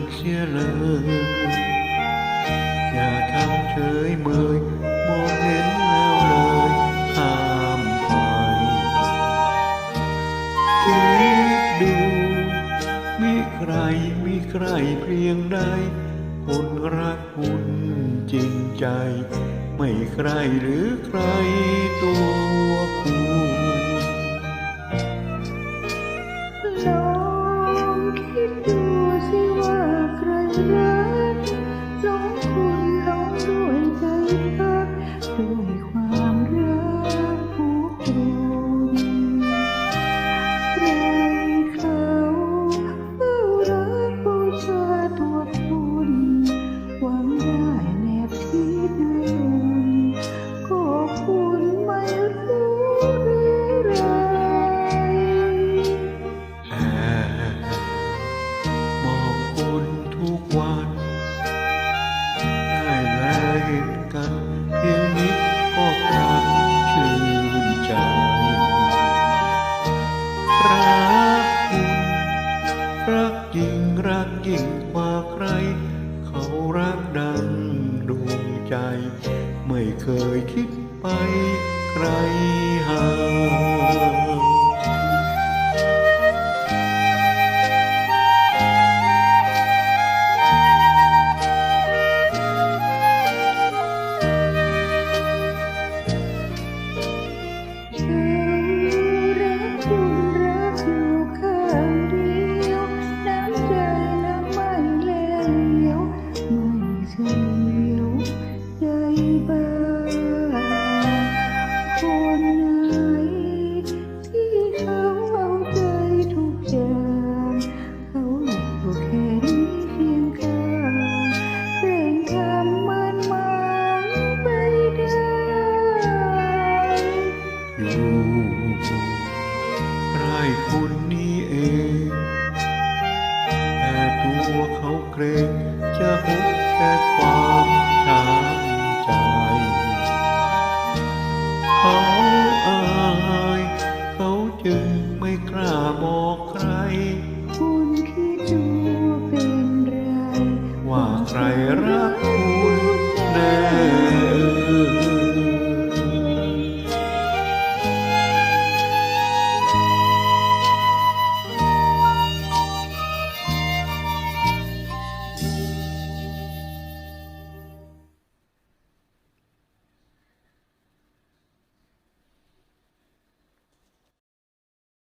นเสียเลย อย่าทำเฉยเมยมองเห็นแล้วเลยข้ามไปคิดดู มีใครมีใครเพียงใดคนรักคุณจริงใจ ไม่ใครหรือใครตัว ก ยิ่งกว่าใคร เขารักดังดวงใจ ไม่เคยคิดไปไกลห่างเขา คนไหน ที่เขาเอาใจทุกอย่างเขาอยู่แค่นี้เพียงข้างเร่งทำมันมันไปได้อยู่ใกล้คุณนี่เอง แต่ตัวเขาเกรงจะพบแต่ความ